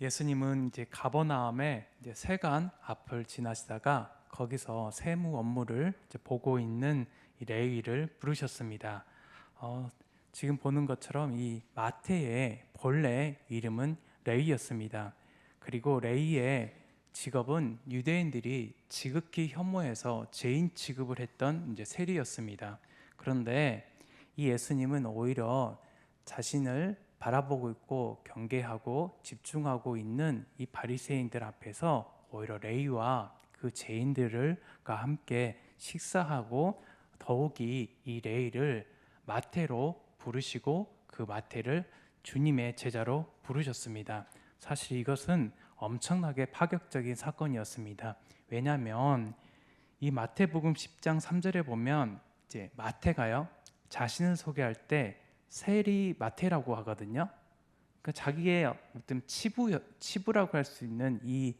예수님은 이제 가버나움의 이제 세관 앞을 지나시다가 거기서 세무 업무를 보고 있는 이 레위를 부르셨습니다. 어, 지금 보는 것처럼 이 마태의 본래 이름은 레위였습니다. 그리고 레위의 직업은 유대인들이 지극히 혐오해서 죄인 취급을 했던 이제 세리였습니다. 그런데 이 예수님은 오히려 자신을 바라보고 있고 경계하고 집중하고 있는 이 바리새인들 앞에서 오히려 레위와 그 죄인들을과 함께 식사하고 더욱이 이 레위를 마태로 부르시고 그 마태를 주님의 제자로 부르셨습니다. 사실 이것은 엄청나게 파격적인 사건이었습니다. 왜냐하면 이 마태복음 10장 3절에 보면 이제 마태가요 자신을 소개할 때 세리 마태라고 하거든요. 그러니까 자기의 어떤 치부 치부라고 할 수 있는 이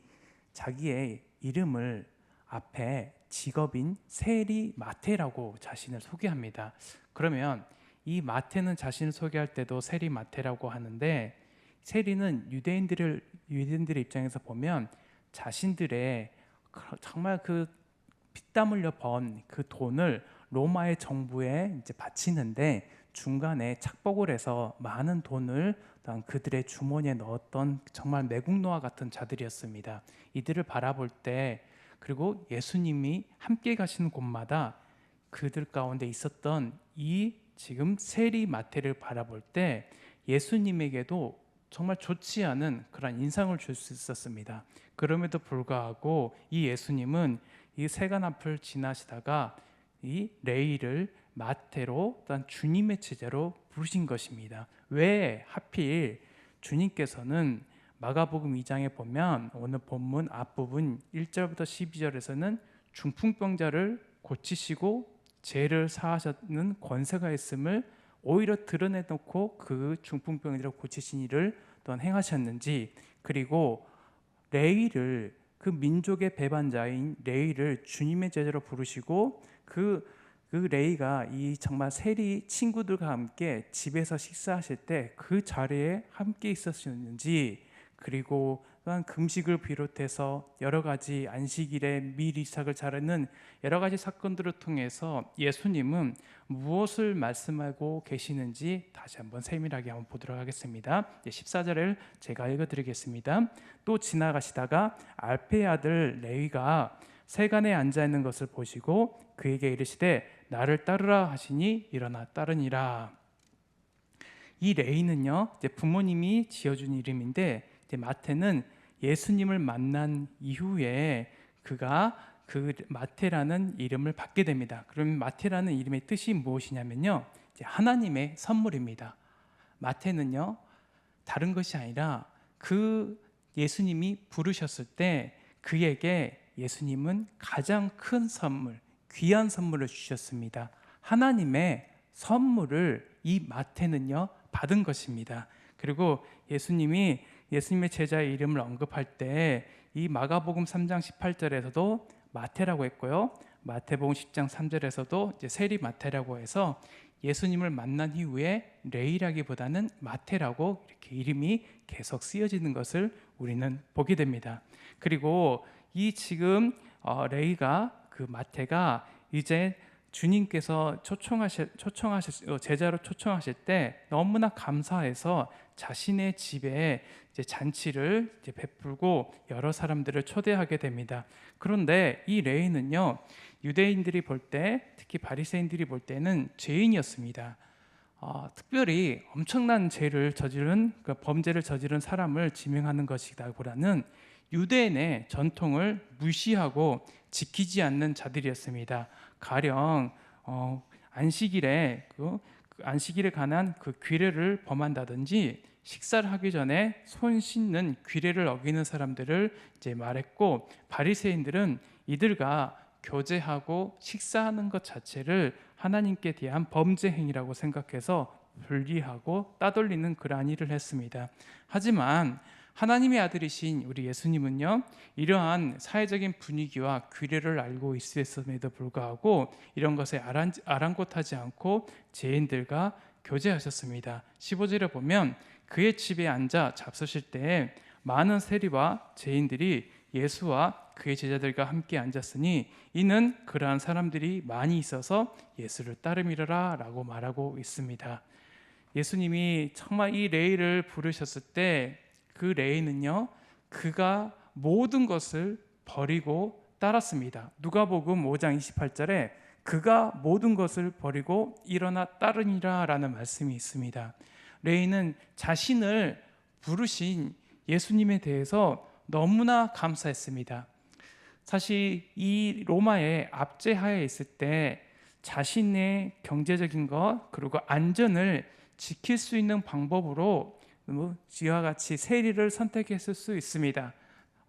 자기의 이름을 앞에 직업인 세리 마태라고 자신을 소개합니다. 그러면 이 마태는 자신을 소개할 때도 세리 마태라고 하는데 세리는 유대인들을 유대인들의 입장에서 보면 자신들의 그- 정말 그 피땀 흘려 번 그 돈을 로마의 정부에 이제 바치는데 중간에 착복을 해서 많은 돈을 그들의 주머니에 넣었던 정말 매국노와 같은 자들이었습니다. 이들을 바라볼 때 그리고 예수님이 함께 가시는 곳마다 그들 가운데 있었던 이 지금 세리 마태를 바라볼 때 예수님에게도 정말 좋지 않은 그런 인상을 줄 수 있었습니다. 그럼에도 불구하고 이 예수님은 이 세관 앞을 지나시다가 이 레이를 마태로 또한 주님의 제자로 부르신 것입니다. 왜 하필 주님께서는 마가복음 2장에 보면 오늘 본문 앞부분 1절부터 12절에서는 중풍병자를 고치시고 죄를 사하셨는 권세가 있음을 오히려 드러내놓고 그 중풍병자를 고치신 일을 또한 행하셨는지 그리고 레이를 그 민족의 배반자인 레이를 주님의 제자로 부르시고 그, 그 레이가 이 정말 세리 친구들과 함께 집에서 식사하실 때 그 자리에 함께 있었는지 그리고 또한 금식을 비롯해서 여러 가지 안식일에 미리 이삭을 자르는 여러 가지 사건들을 통해서 예수님은 무엇을 말씀하고 계시는지 다시 한번 세밀하게 한번 보도록 하겠습니다. 14절을 제가 읽어드리겠습니다. 또 지나가시다가 알페의 아들 레위가 세간에 앉아 있는 것을 보시고 그에게 이르시되 나를 따르라 하시니 일어나 따르니라. 이 레이는요 이제 부모님이 지어준 이름인데 이제 마태는 예수님을 만난 이후에 그가 그 마태라는 이름을 받게 됩니다. 그러면 마태라는 이름의 뜻이 무엇이냐면요 이제 하나님의 선물입니다. 마태는요 다른 것이 아니라 그 예수님이 부르셨을 때 그에게 예수님은 가장 큰 선물, 귀한 선물을 주셨습니다. 하나님의 선물을 이 마태는요 받은 것입니다. 그리고 예수님이 예수님의 제자의 이름을 언급할 때 이 마가복음 3장 18절에서도 마태라고 했고요. 마태복음 10장 3절에서도 이제 세리 마태라고 해서 예수님을 만난 이후에 레이라기보다는 마태라고 이렇게 이름이 계속 쓰여지는 것을 우리는 보게 됩니다. 그리고 이 지금 어, 레이가 그 마태가 이제 주님께서 초청하실 초청하실 어, 제자로 초청하실 때 너무나 감사해서 자신의 집에 이제 잔치를 이제 베풀고 여러 사람들을 초대하게 됩니다. 그런데 이 레이는요 유대인들이 볼 때 특히 바리새인들이 볼 때는 죄인이었습니다. 어, 특별히 엄청난 죄를 저지른 그 범죄를 저지른 사람을 지명하는 것이다보다는 유대인의 전통을 무시하고 지키지 않는 자들이었습니다. 가령 어, 안식일에 그, 그 안식일에 관한 그 규례를 범한다든지 식사를 하기 전에 손 씻는 규례를 어기는 사람들을 이제 말했고 바리새인들은 이들과 교제하고 식사하는 것 자체를 하나님께 대한 범죄 행위라고 생각해서 분리하고 따돌리는 그러한 일을 했습니다. 하지만 하나님의 아들이신 우리 예수님은요 이러한 사회적인 분위기와 규례를 알고 있음에도 불구하고 이런 것에 아랑곳하지 않고 죄인들과 교제하셨습니다. 15절에 보면 그의 집에 앉아 잡수실 때에 많은 세리와 죄인들이 예수와 그의 제자들과 함께 앉았으니 이는 그러한 사람들이 많이 있어서 예수를 따름이라 라고 말하고 있습니다. 예수님이 정말 이 레이를 부르셨을 때 그 레이는요 그가 모든 것을 버리고 따랐습니다. 누가복음 5장 28절에 그가 모든 것을 버리고 일어나 따르니라라는 말씀이 있습니다. 레이는 자신을 부르신 예수님에 대해서 너무나 감사했습니다. 사실 이 로마의 압제하에 있을 때 자신의 경제적인 것 그리고 안전을 지킬 수 있는 방법으로 뭐 지와 같이 세리를 선택했을 수 있습니다.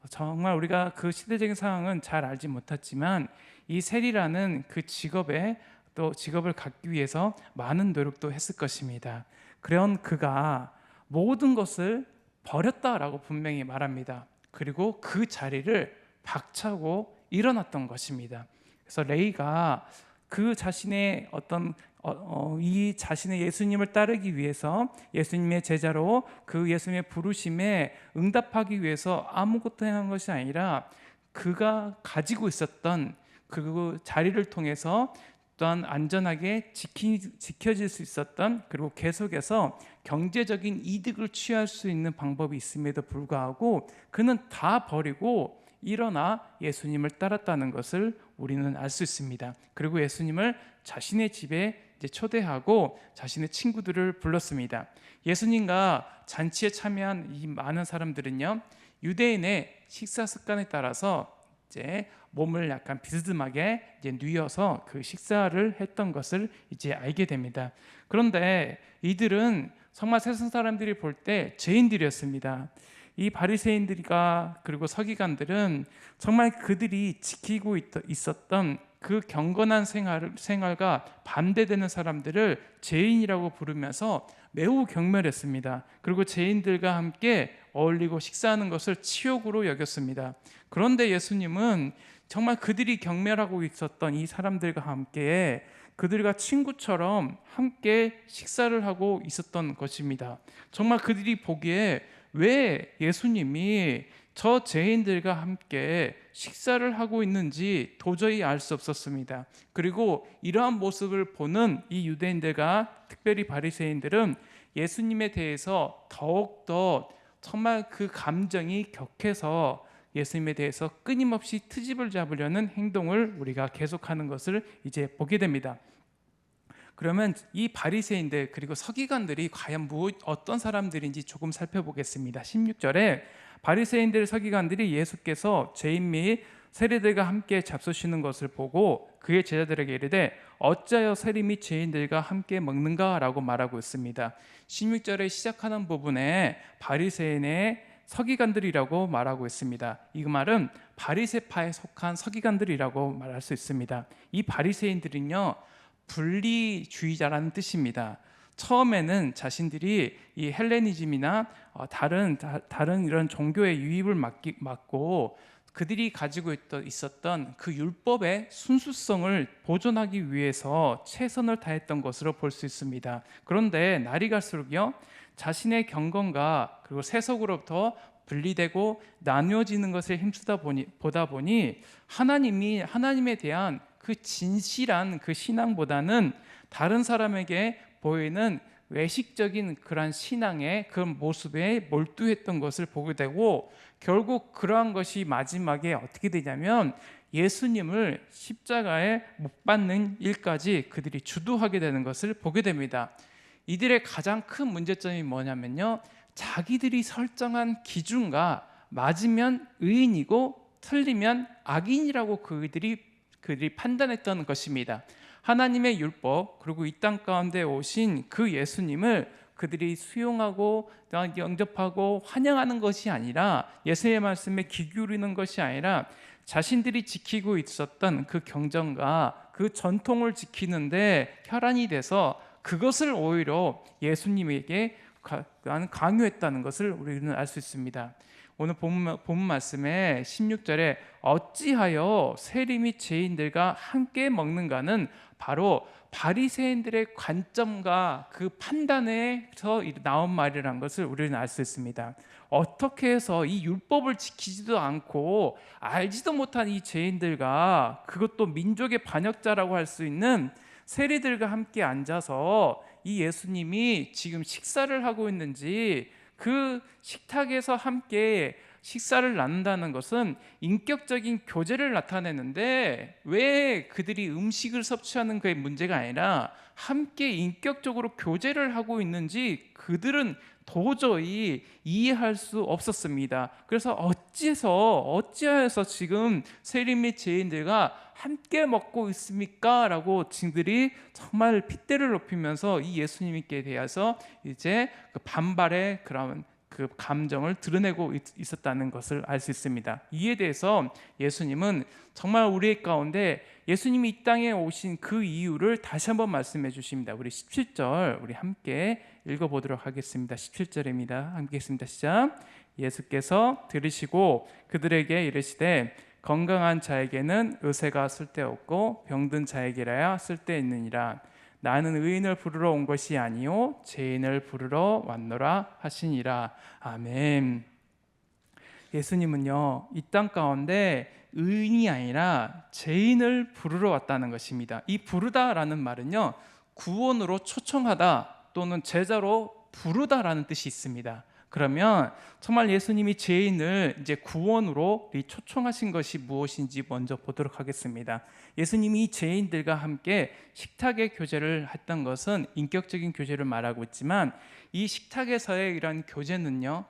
정말 우리가 그 시대적인 상황은 잘 알지 못했지만 이 세리라는 그 직업에 또 직업을 갖기 위해서 많은 노력도 했을 것입니다. 그런 그가 모든 것을 버렸다라고 분명히 말합니다. 그리고 그 자리를 박차고 일어났던 것입니다. 그래서 레이가 그 자신의 어떤 어, 어, 이 자신의 예수님을 따르기 위해서 예수님의 제자로 그 예수님의 부르심에 응답하기 위해서 아무것도 행한 것이 아니라 그가 가지고 있었던 그 자리를 통해서 또한 안전하게 지키, 지켜질 수 있었던 그리고 계속해서 경제적인 이득을 취할 수 있는 방법이 있음에도 불구하고 그는 다 버리고 일어나 예수님을 따랐다는 것을 우리는 알 수 있습니다. 그리고 예수님을 자신의 집에 이제 초대하고 자신의 친구들을 불렀습니다. 예수님과 잔치에 참여한 이 많은 사람들은요 유대인의 식사 습관에 따라서 이제 몸을 약간 비스듬하게 이제 뉘어서 그 식사를 했던 것을 이제 알게 됩니다. 그런데 이들은 정말 세상 사람들이 볼 때 죄인들이었습니다. 이 바리새인들과 그리고 서기관들은 정말 그들이 지키고 있었던 그 경건한 생활, 생활과 반대되는 사람들을 죄인이라고 부르면서 매우 경멸했습니다. 그리고 죄인들과 함께 어울리고 식사하는 것을 치욕으로 여겼습니다. 그런데 예수님은 정말 그들이 경멸하고 있었던 이 사람들과 함께 그들과 친구처럼 함께 식사를 하고 있었던 것입니다. 정말 그들이 보기에 왜 예수님이 저 죄인들과 함께 식사를 하고 있는지 도저히 알 수 없었습니다. 그리고 이러한 모습을 보는 이 유대인들과 특별히 바리새인들은 예수님에 대해서 더욱 더 정말 그 감정이 격해서 예수님에 대해서 끊임없이 트집을 잡으려는 행동을 우리가 계속하는 것을 이제 보게 됩니다. 그러면 이 바리새인들 그리고 서기관들이 과연 무엇 어떤 사람들인지 조금 살펴보겠습니다. 16절에 바리새인들 서기관들이 예수께서 죄인 및 세리들과 함께 잡수시는 것을 보고 그의 제자들에게 이르되 어찌하여 세리 및 죄인들과 함께 먹는가라고 말하고 있습니다. 16절에 시작하는 부분에 바리새인의 서기관들이라고 말하고 있습니다. 이 말은 바리새파에 속한 서기관들이라고 말할 수 있습니다. 이 바리새인들은요 분리주의자라는 뜻입니다. 처음에는 자신들이 이 헬레니즘이나 어, 다른 다 른 이런 종교의 유입을 막기, 막고 그들이 가지고 있었던 그 율법의 순수성을 보존하기 위해서 최선을 다했던 것으로 볼 수 있습니다. 그런데 날이 갈수록요 자신의 경건과 그리고 세속으로부터 분리되고 나뉘어지는 것을 힘쓰다 보니 보다 보니 하나님이 하나님에 대한 그 진실한 그 신앙보다는 다른 사람에게 보이는 외식적인 그러한 신앙의 그 모습에 몰두했던 것을 보게 되고 결국 그러한 것이 마지막에 어떻게 되냐면 예수님을 십자가에 못 박는 일까지 그들이 주도하게 되는 것을 보게 됩니다. 이들의 가장 큰 문제점이 뭐냐면요. 자기들이 설정한 기준과 맞으면 의인이고 틀리면 악인이라고 그들이 그들이 판단했던 것입니다. 하나님의 율법 그리고 이 땅 가운데 오신 그 예수님을 그들이 수용하고 영접하고 환영하는 것이 아니라 예수의 말씀에 귀 기울이는 것이 아니라 자신들이 지키고 있었던 그 경전과 그 전통을 지키는데 혈안이 돼서 그것을 오히려 예수님에게 강요했다는 것을 우리는 알 수 있습니다. 오늘 본문, 본문 말씀에 16절에 어찌하여 세림이 죄인들과 함께 먹는가는 바로 바리새인들의 관점과 그 판단에서 나온 말이라는 것을 우리는 알 수 있습니다. 어떻게 해서 이 율법을 지키지도 않고 알지도 못한 이 죄인들과 그것도 민족의 반역자라고 할 수 있는 세리들과 함께 앉아서 이 예수님이 지금 식사를 하고 있는지 그 식탁에서 함께 식사를 나눈다는 것은 인격적인 교제를 나타내는데 왜 그들이 음식을 섭취하는 그의 문제가 아니라 함께 인격적으로 교제를 하고 있는지 그들은 도저히 이해할 수 없었습니다. 그래서 어찌해서 어찌하여서 지금 세림 및 죄인들과 함께 먹고 있습니까?라고 증들이 정말 핏대를 높이면서 이 예수님께 대해서 이제 그 반발의 그런 그 감정을 드러내고 있- 있었다는 것을 알 수 있습니다. 이에 대해서 예수님은 정말 우리 가운데 예수님이 이 땅에 오신 그 이유를 다시 한번 말씀해 주십니다. 우리 17절 우리 함께 읽어 보도록 하겠습니다. 17절입니다. 함께 읽습니다. 시작. 예수께서 들으시고 그들에게 이르시되 건강한 자에게는 의사가 쓸데없고 병든 자에게라야 쓸데있느니라. 나는 의인을 부르러 온 것이 아니요 죄인을 부르러 왔노라 하시니라. 아멘. 예수님은요 이 땅 가운데 의인이 아니라 죄인을 부르러 왔다는 것입니다. 이 부르다라는 말은요 구원으로 초청하다 또는 제자로 부르다라는 뜻이 있습니다. 그러면 정말 예수님이 죄인을 이제 구원으로 이 초청하신 것이 무엇인지 먼저 보도록 하겠습니다. 예수님이 이 죄인들과 함께 식탁의 교제를 했던 것은 인격적인 교제를 말하고 있지만 이 식탁에서의 이런 교제는요.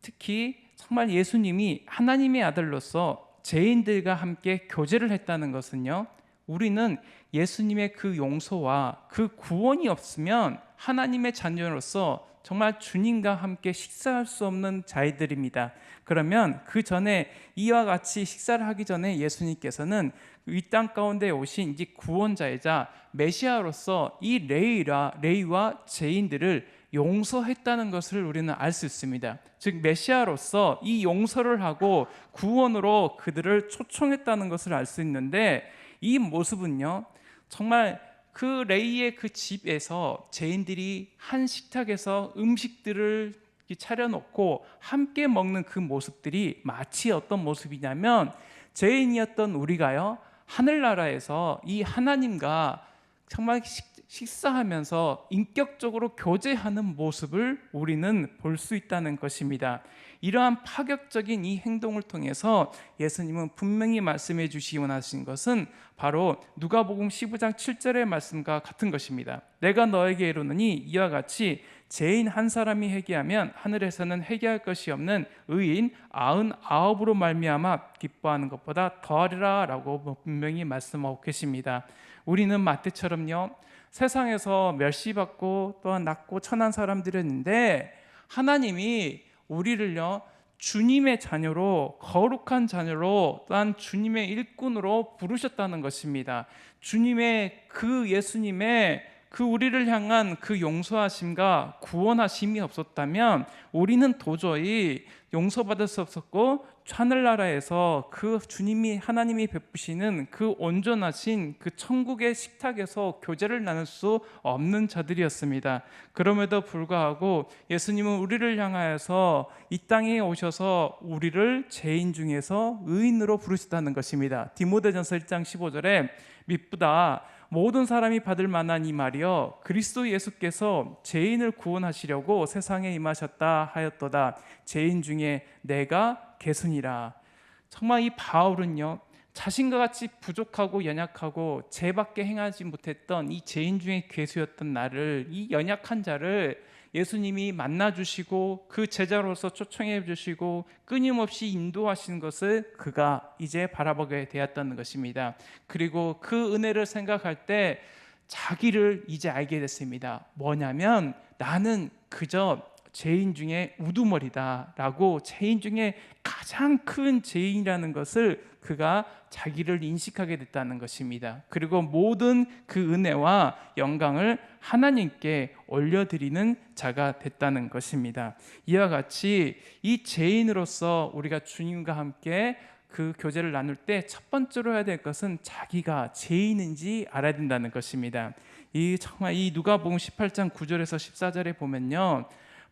특히 정말 예수님이 하나님의 아들로서 죄인들과 함께 교제를 했다는 것은요. 우리는 예수님의 그 용서와 그 구원이 없으면 하나님의 자녀로서 정말 주님과 함께 식사할 수 없는 자이들입니다. 그러면 그 전에 이와 같이 식사를 하기 전에 예수님께서는 이 땅 가운데 오신 이제 구원자이자 메시아로서 이 레이라 레이와 죄인들을 용서했다는 것을 우리는 알 수 있습니다. 즉 메시아로서 이 용서를 하고 구원으로 그들을 초청했다는 것을 알 수 있는데 이 모습은요. 정말 그 레이의 그 집에서 죄인들이 한 식탁에서 음식들을 차려놓고 함께 먹는 그 모습들이 마치 어떤 모습이냐면 죄인이었던 우리가요 하늘나라에서 이 하나님과 정말 식, 식사하면서 인격적으로 교제하는 모습을 우리는 볼 수 있다는 것입니다. 이러한 파격적인 이 행동을 통해서 예수님은 분명히 말씀해 주시기 원하신 것은 바로 누가복음 15장 7절의 말씀과 같은 것입니다. 내가 너에게 이르노니 이와 같이 죄인 한 사람이 회개하면 하늘에서는 회개할 것이 없는 의인 아흔 아홉으로 말미암아 기뻐하는 것보다 더하리라라고 분명히 말씀하고 계십니다. 우리는 마태처럼요 세상에서 멸시받고 또한 낮고 천한 사람들이었는데 하나님이 우리를요 주님의 자녀로 거룩한 자녀로 또한 주님의 일꾼으로 부르셨다는 것입니다. 주님의 그 예수님의 그 우리를 향한 그 용서하심과 구원하심이 없었다면 우리는 도저히 용서받을 수 없었고 하늘나라에서 그 주님이 하나님이 베푸시는 그 온전하신 그 천국의 식탁에서 교제를 나눌 수 없는 자들이었습니다. 그럼에도 불구하고 예수님은 우리를 향하여서 이 땅에 오셔서 우리를 죄인 중에서 의인으로 부르시다는 것입니다. 디모데전서 1장 15절에 미쁘다 모든 사람이 받을 만한 이 말이여 그리스도 예수께서 죄인을 구원하시려고 세상에 임하셨다 하였도다 죄인 중에 내가 개순이라 정말 이 바울은요 자신과 같이 부족하고 연약하고 죄밖에 행하지 못했던 이 죄인 중에 괴수였던 나를 이 연약한 자를 예수님이 만나 주시고 그 제자로서 초청해 주시고 끊임없이 인도하시는 것을 그가 이제 바라보게 되었다는 것입니다. 그리고 그 은혜를 생각할 때 자기를 이제 알게 됐습니다. 뭐냐면 나는 그저 죄인 중에 우두머리다라고 죄인 중에 가장 큰 죄인이라는 것을 그가 자기를 인식하게 됐다는 것입니다. 그리고 모든 그 은혜와 영광을 하나님께 올려드리는 자가 됐다는 것입니다. 이와 같이 이 죄인으로서 우리가 주님과 함께 그 교제를 나눌 때 첫 번째로 해야 될 것은 자기가 죄인인지 알아야 된다는 것입니다. 이 정말 이 누가복음 18장 9절에서 14절에 보면요.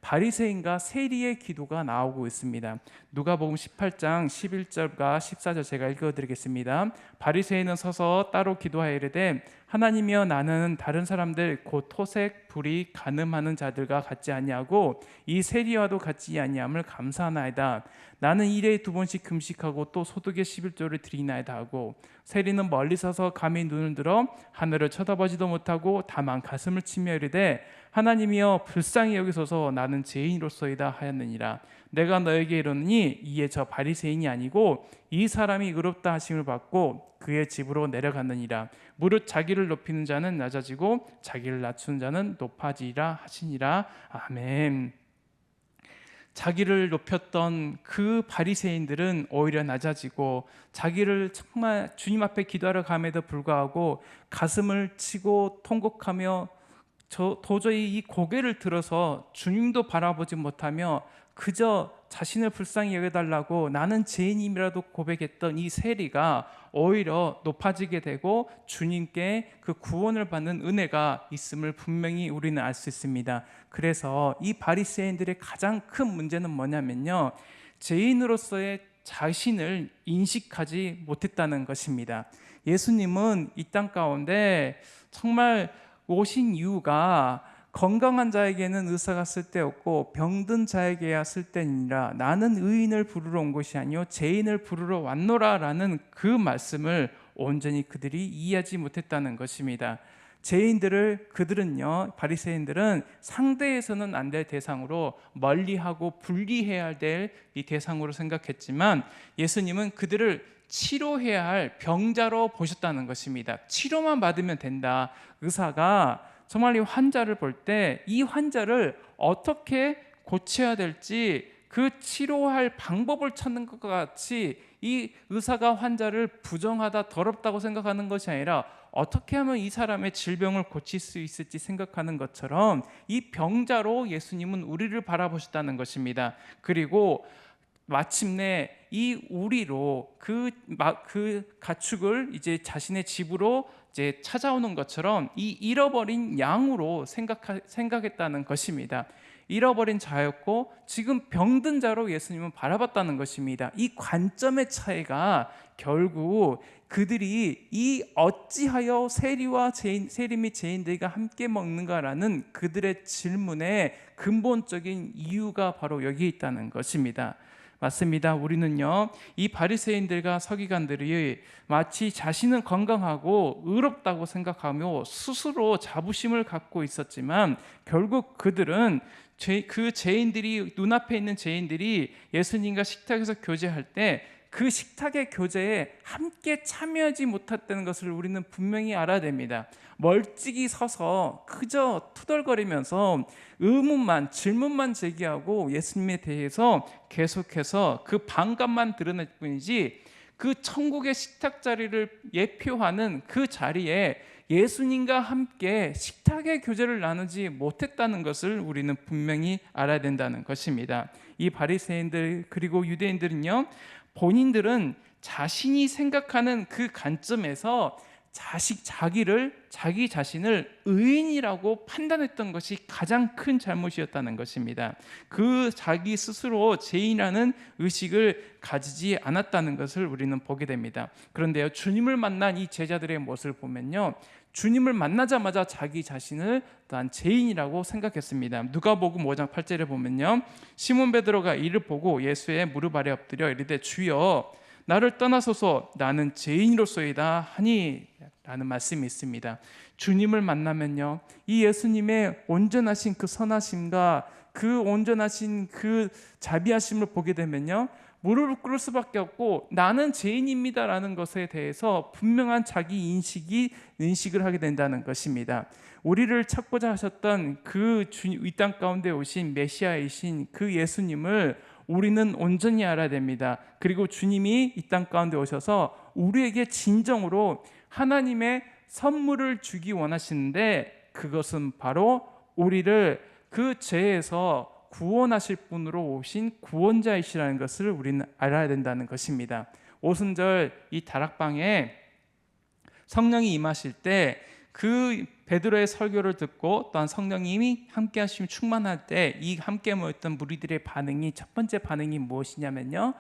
바리새인과 세리의 기도가 나오고 있습니다. 누가복음 18장 11절과 14절 제가 읽어 드리겠습니다. 바리새인은 서서 따로 기도하여 이르되 하나님이여 나는 다른 사람들 곧 토색 불이 가늠하는 자들과 같지 아니하고 이 세리와도 같지 아니함을 감사하나이다. 나는 일에 두 번씩 금식하고 또 소득의 11조를 드리나이다 하고 세리는 멀리 서서 감히 눈을 들어 하늘을 쳐다보지도 못하고 다만 가슴을 치며 이르되 하나님이여 불쌍히 여기소서 나는 죄인으로서이다 하였느니라 내가 너에게 이르노니 이에 저 바리새인이 아니고 이 사람이 의롭다 하심을 받고 그의 집으로 내려갔느니라. 무릇 자기를 높이는 자는 낮아지고 자기를 낮추는 자는 높아지리라 하시니라. 아멘. 자기를 높였던 그 바리새인들은 오히려 낮아지고 자기를 정말 주님 앞에 기도하러 감에도 불구하고 가슴을 치고 통곡하며 저 도저히 이 고개를 들어서 주님도 바라보지 못하며 그저 자신을 불쌍히 여겨달라고 나는 죄인임이라도 고백했던 이 세리가 오히려 높아지게 되고 주님께 그 구원을 받는 은혜가 있음을 분명히 우리는 알 수 있습니다. 그래서 이 바리새인들의 가장 큰 문제는 뭐냐면요. 죄인으로서의 자신을 인식하지 못했다는 것입니다. 예수님은 이 땅 가운데 정말 오신 이유가 건강한 자에게는 의사가 쓸데없고 병든 자에게야 쓸데니라 나는 의인을 부르러 온 것이 아니요 죄인을 부르러 왔노라라는 그 말씀을 온전히 그들이 이해하지 못했다는 것입니다. 죄인들을 그들은요 바리새인들은 상대해서는 안 될 대상으로 멀리하고 분리해야 될 이 대상으로 생각했지만 예수님은 그들을 치료해야 할 병자로 보셨다는 것입니다. 치료만 받으면 된다. 의사가 이 환자를 볼 때 이 환자를 어떻게 고쳐야 될지 그 치료할 방법을 찾는 것과 같이 이 의사가 환자를 부정하다 더럽다고 생각하는 것이 아니라 어떻게 하면 이 사람의 질병을 고칠 수 있을지 생각하는 것처럼 이 병자로 예수님은 우리를 바라보셨다는 것입니다. 그리고 마침내 이 우리로 그, 그 가축을 이제 자신의 집으로 이제 찾아오는 것처럼 이 잃어버린 양으로 생각하, 생각했다는 것입니다. 잃어버린 자였고 지금 병든 자로 예수님은 바라봤다는 것입니다. 이 관점의 차이가 결국 그들이 이 어찌하여 세리와 죄인, 세리 및 죄인들과 함께 먹는가라는 그들의 질문의 근본적인 이유가 바로 여기 있다는 것입니다. 맞습니다. 우리는요 이 바리새인들과 서기관들이 마치 자신은 건강하고 의롭다고 생각하며 스스로 자부심을 갖고 있었지만 결국 그들은 죄, 그 죄인들이 눈앞에 있는 죄인들이 예수님과 식탁에서 교제할 때 그 식탁의 교제에 함께 참여하지 못했다는 것을 우리는 분명히 알아야 됩니다. 멀찍이 서서 그저 투덜거리면서 의문만 질문만 제기하고 예수님에 대해서 계속해서 그 반감만 드러낼 뿐이지 그 천국의 식탁 자리를 예표하는 그 자리에 예수님과 함께 식탁의 교제를 나누지 못했다는 것을 우리는 분명히 알아야 된다는 것입니다. 이 바리새인들 그리고 유대인들은요. 본인들은 자신이 생각하는 그 관점에서 자식 자기를 자기 자신을 의인이라고 판단했던 것이 가장 큰 잘못이었다는 것입니다. 그 자기 스스로 죄인이라는 의식을 가지지 않았다는 것을 우리는 보게 됩니다. 그런데요, 주님을 만난 이 제자들의 모습을 보면요, 주님을 만나자마자 자기 자신을 난 죄인이라고 생각했습니다. 누가복음 5장 8절에 보면요, 시몬 베드로가 이를 보고 예수의 무릎 아래 엎드려 이르되 주여 나를 떠나소서 나는 죄인으로서이다 하니 라는 말씀이 있습니다. 주님을 만나면요. 이 예수님의 온전하신 그 선하심과 그 온전하신 그 자비하심을 보게 되면요. 무릎을 꿇을 수밖에 없고 나는 죄인입니다라는 것에 대해서 분명한 자기 인식이 인식을 하게 된다는 것입니다. 우리를 찾고자 하셨던 그 이 땅 가운데 오신 메시아이신 그 예수님을 우리는 온전히 알아야 됩니다. 그리고 주님이 이 땅 가운데 오셔서 우리에게 진정으로 하나님의 선물을 주기 원하시는데 그것은 바로 우리를 그 죄에서 구원하실 분으로 오신 구원자이시라는 것을 우리는 알아야 된다는 것입니다. 오순절 이 다락방에 성령이 임하실 때 그 베드로의 설교를 듣고 또한 성령님이 함께 하시면 충만할 때 이 함께 모였던 무리들의 반응이 첫 번째 반응이 무엇이냐면요.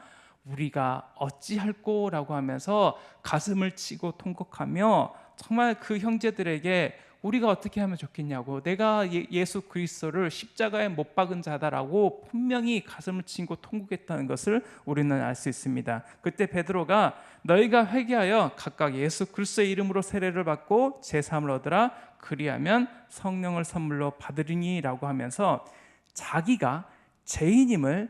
우리가 어찌할꼬라고 하면서 가슴을 치고 통곡하며 정말 그 형제들에게 우리가 어떻게 하면 좋겠냐고 내가 예- 예수 그리스도를 십자가에 못 박은 자다라고 분명히 가슴을 치고 통곡했다는 것을 우리는 알 수 있습니다. 그때 베드로가 너희가 회개하여 각각 예수 그리스도의 이름으로 세례를 받고 제 사함을 얻으라 그리하면 성령을 선물로 받으리니라고 하면서 자기가 죄인임을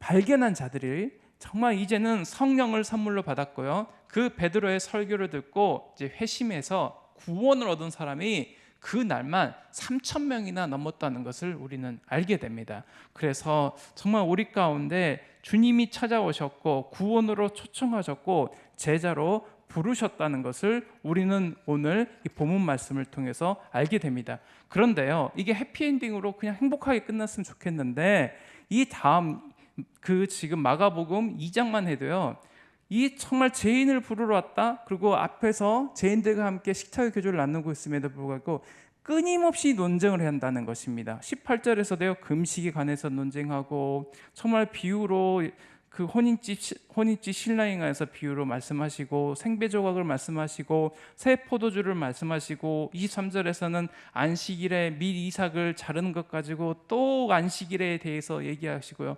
발견한 자들이 정말 이제는 성령을 선물로 받았고요. 그 베드로의 설교를 듣고 이제 회심해서 구원을 얻은 사람이 그 날만 3천 명이나 넘었다는 것을 우리는 알게 됩니다. 그래서 정말 우리 가운데 주님이 찾아오셨고 구원으로 초청하셨고 제자로 부르셨다는 것을 우리는 오늘 이 본문 말씀을 통해서 알게 됩니다. 그런데요, 이게 해피엔딩으로 그냥 행복하게 끝났으면 좋겠는데 이 다음 그 지금 마가복음 2장만 해도요. 이 정말 죄인을 부르러 왔다. 그리고 앞에서 죄인들과 함께 식탁의 교조를 나누고 있음에도 불구하고 끊임없이 논쟁을 한다는 것입니다. 18절에서도요. 금식에 관해서 논쟁하고 정말 비유로 그 혼인집 시- 혼인집 관해서 비유로 말씀하시고 생배 조각을 말씀하시고 새 포도주를 말씀하시고 23절에서는 안식일에 밀 이삭을 자르는 것 가지고 또 안식일에 대해서 얘기하시고요.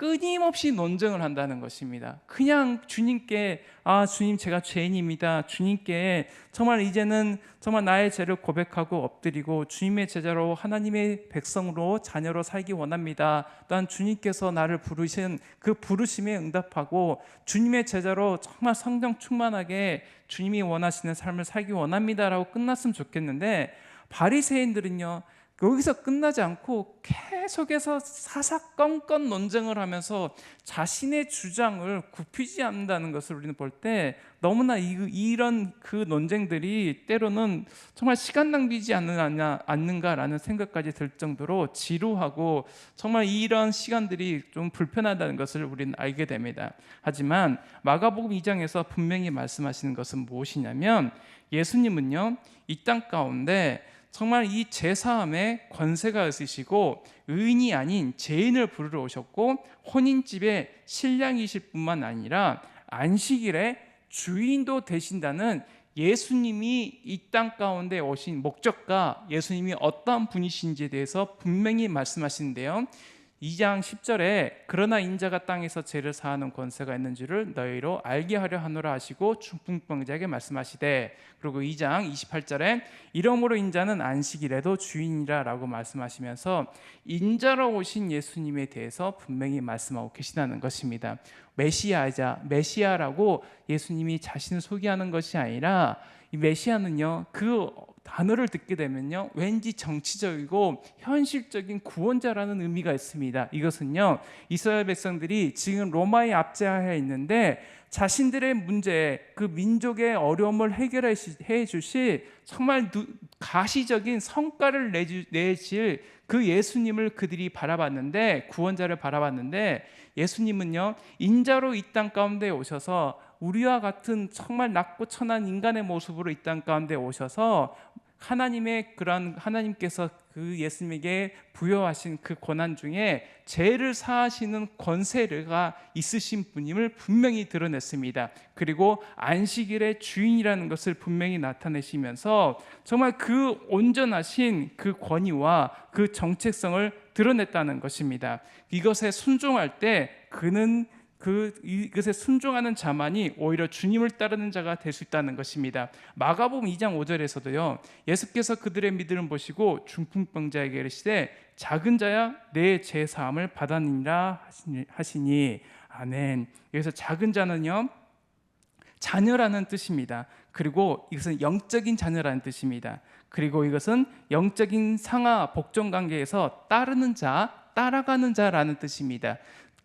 끊임없이 논쟁을 한다는 것입니다. 그냥 주님께 아 주님 제가 죄인입니다. 주님께 정말 이제는 정말 나의 죄를 고백하고 엎드리고 주님의 제자로 하나님의 백성으로 자녀로 살기 원합니다. 또한 주님께서 나를 부르신 그 부르심에 응답하고 주님의 제자로 정말 성령 충만하게 주님이 원하시는 삶을 살기 원합니다라고 끝났으면 좋겠는데 바리새인들은요. 여기서 끝나지 않고 계속해서 사사건건 논쟁을 하면서 자신의 주장을 굽히지 않는다는 것을 우리는 볼 때 너무나 이, 이런 그 논쟁들이 때로는 정말 시간 낭비지 않느냐, 않는가라는 생각까지 들 정도로 지루하고 정말 이런 시간들이 좀 불편하다는 것을 우리는 알게 됩니다. 하지만 마가복음 2장에서 분명히 말씀하시는 것은 무엇이냐면 예수님은요 이 땅 가운데 정말 이 제사함에 권세가 있으시고 의인이 아닌 죄인을 부르러 오셨고 혼인집에 신랑이실 뿐만 아니라 안식일에 주인도 되신다는 예수님이 이 땅 가운데 오신 목적과 예수님이 어떠한 분이신지에 대해서 분명히 말씀하시는데요. 2장 10절에 그러나 인자가 땅에서 죄를 사하는 권세가 있는 줄을 너희로 알게 하려 하노라 하시고 중풍병자에게 말씀하시되 그리고 2장 28절에 이러므로 인자는 안식일에도 주인이라라고 말씀하시면서 인자로 오신 예수님에 대해서 분명히 말씀하고 계시다는 것입니다. 메시아이자 메시아라고 예수님이 자신을 소개하는 것이 아니라 이 메시아는요 그 단어를 듣게 되면요 왠지 정치적이고 현실적인 구원자라는 의미가 있습니다. 이것은요 이스라엘 백성들이 지금 로마에 압제하여 있는데 자신들의 문제, 그 민족의 어려움을 해결해 주실 정말 누- 가시적인 성과를 내실 그 예수님을 그들이 바라봤는데 구원자를 바라봤는데 예수님은요 인자로 이 땅 가운데 오셔서 우리와 같은 정말 낮고 천한 인간의 모습으로 이 땅 가운데 오셔서 하나님의 그런 하나님께서 그 예수님에게 부여하신 그 권한 중에 죄를 사하시는 권세가 있으신 분임을 분명히 드러냈습니다. 그리고 안식일의 주인이라는 것을 분명히 나타내시면서 정말 그 온전하신 그 권위와 그 정체성을 드러냈다는 것입니다. 이것에 순종할 때 그는 그 이것에 순종하는 자만이 오히려 주님을 따르는 자가 될 수 있다는 것입니다. 마가복음 2장 5절에서도요. 예수께서 그들의 믿음을 보시고 중풍병자에게 이르시되 작은 자야 내죄 사함을 받았느니라 하시니 아멘. 여기서 작은 자는요. 자녀라는 뜻입니다. 그리고 이것은 영적인 자녀라는 뜻입니다. 그리고 이것은 영적인 상하 복종 관계에서 따르는 자, 따라가는 자라는 뜻입니다.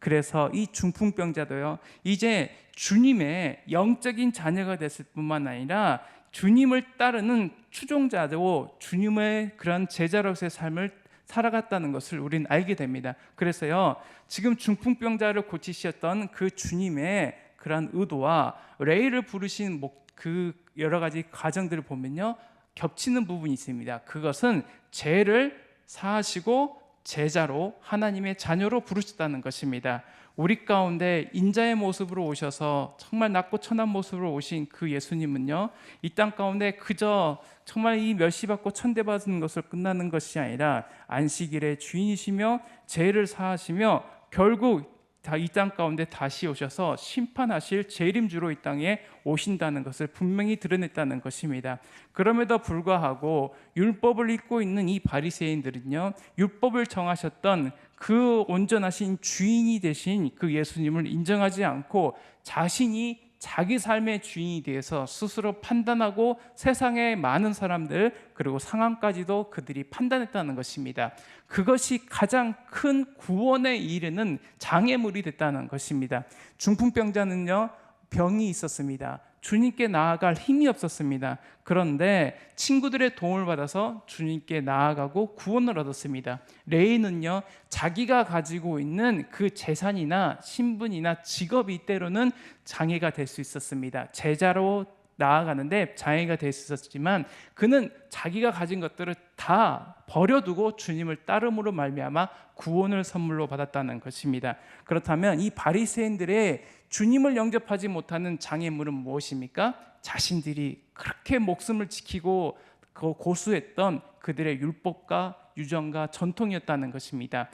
그래서 이 중풍병자도요. 이제 주님의 영적인 자녀가 됐을 뿐만 아니라 주님을 따르는 추종자도 주님의 그런 제자로서의 삶을 살아갔다는 것을 우리는 알게 됩니다. 그래서요. 지금 중풍병자를 고치셨던 그 주님의 그런 의도와 레이를 부르신 목- 그 여러 가지 과정들을 보면요. 겹치는 부분이 있습니다. 그것은 죄를 사하시고 제자로 하나님의 자녀로 부르셨다는 것입니다. 우리 가운데 인자의 모습으로 오셔서 정말 낮고 천한 모습으로 오신 그 예수님은요. 이 땅 가운데 그저 정말 이 멸시받고 천대받는 것을 끝나는 것이 아니라 안식일의 주인이시며 죄를 사하시며 결국 다 이 땅 가운데 다시 오셔서 심판하실 재림주로 이 땅에 오신다는 것을 분명히 드러냈다는 것입니다. 그럼에도 불구하고 율법을 읽고 있는 이 바리새인들은요. 율법을 정하셨던 그 온전하신 주인이 되신 그 예수님을 인정하지 않고 자신이 자기 삶의 주인이 되어서 스스로 판단하고 세상의 많은 사람들 그리고 상황까지도 그들이 판단했다는 것입니다. 그것이 가장 큰 구원에 이르는 장애물이 됐다는 것입니다. 중풍병자는요 병이 있었습니다. 주님께 나아갈 힘이 없었습니다. 그런데 친구들의 도움을 받아서 주님께 나아가고 구원을 얻었습니다. 레이는요, 자기가 가지고 있는 그 재산이나 신분이나 직업이 때로는 장애가 될 수 있었습니다. 제자로 나아가는데 장애가 될 수 있었지만 그는 자기가 가진 것들을 다 버려두고 주님을 따름으로 말미암아 구원을 선물로 받았다는 것입니다. 그렇다면 이 바리새인들의 주님을 영접하지 못하는 장애물은 무엇입니까? 자신들이 그렇게 목숨을 지키고 그 고수했던 그들의 율법과 유정과 전통이었다는 것입니다.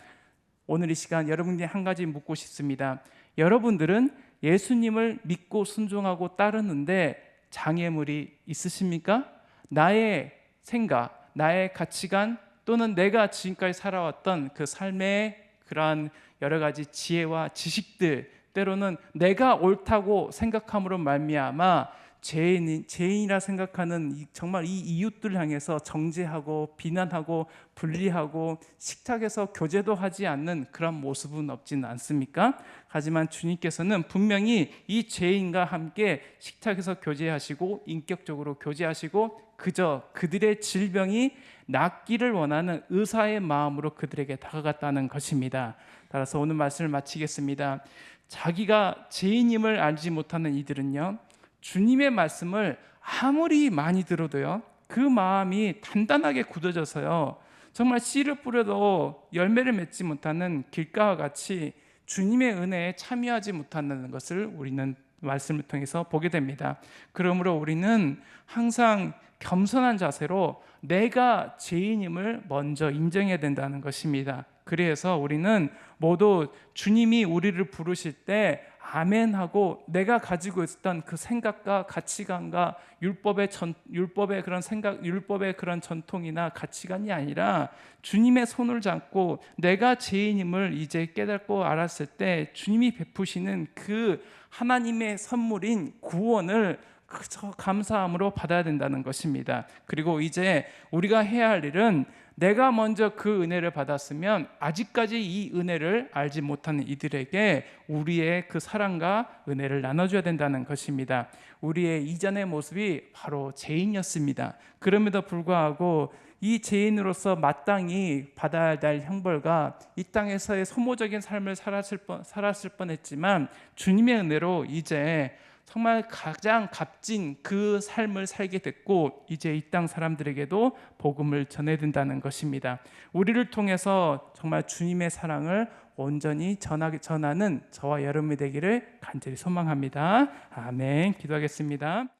오늘 이 시간 여러분께 한 가지 묻고 싶습니다. 여러분들은 예수님을 믿고 순종하고 따르는데 장애물이 있으십니까? 나의 생각, 나의 가치관 또는 내가 지금까지 살아왔던 그 삶의 그러한 여러 가지 지혜와 지식들 때로는 내가 옳다고 생각함으로 말미암아 죄인 죄인이라 생각하는 이- 정말 이 이웃들 향해서 정죄하고 비난하고 분리하고 식탁에서 교제도 하지 않는 그런 모습은 없지는 않습니까? 하지만 주님께서는 분명히 이 죄인과 함께 식탁에서 교제하시고 인격적으로 교제하시고 그저 그들의 질병이 낫기를 원하는 의사의 마음으로 그들에게 다가갔다는 것입니다. 따라서 오늘 말씀을 마치겠습니다. 자기가 죄인임을 알지 못하는 이들은요. 주님의 말씀을 아무리 많이 들어도요. 그 마음이 단단하게 굳어져서요. 정말 씨를 뿌려도 열매를 맺지 못하는 길가와 같이 주님의 은혜에 참여하지 못한다는 것을 우리는 말씀을 통해서 보게 됩니다. 그러므로 우리는 항상 겸손한 자세로 내가 죄인임을 먼저 인정해야 된다는 것입니다. 그래서 우리는 모두 주님이 우리를 부르실 때 아멘 하고 내가 가지고 있었던 그 생각과 가치관과 율법의 전 율법의 그런 생각 율법의 그런 전통이나 가치관이 아니라 주님의 손을 잡고 내가 죄인임을 이제 깨닫고 알았을 때 주님이 베푸시는 그 하나님의 선물인 구원을 그저 감사함으로 받아야 된다는 것입니다. 그리고 이제 우리가 해야 할 일은 내가 먼저 그 은혜를 받았으면 아직까지 이 은혜를 알지 못하는 이들에게 우리의 그 사랑과 은혜를 나눠줘야 된다는 것입니다. 우리의 이전의 모습이 바로 죄인이었습니다. 그럼에도 불구하고 이 죄인으로서 마땅히 받아야 할 형벌과 이 땅에서의 소모적인 삶을 살았을, 뻔, 살았을 뻔했지만 주님의 은혜로 이제 정말 가장 값진 그 삶을 살게 됐고 이제 이 땅 사람들에게도 복음을 전해야 된다는 것입니다. 우리를 통해서 정말 주님의 사랑을 온전히 전하게 전하는 저와 여러분이 되기를 간절히 소망합니다. 아멘. 기도하겠습니다.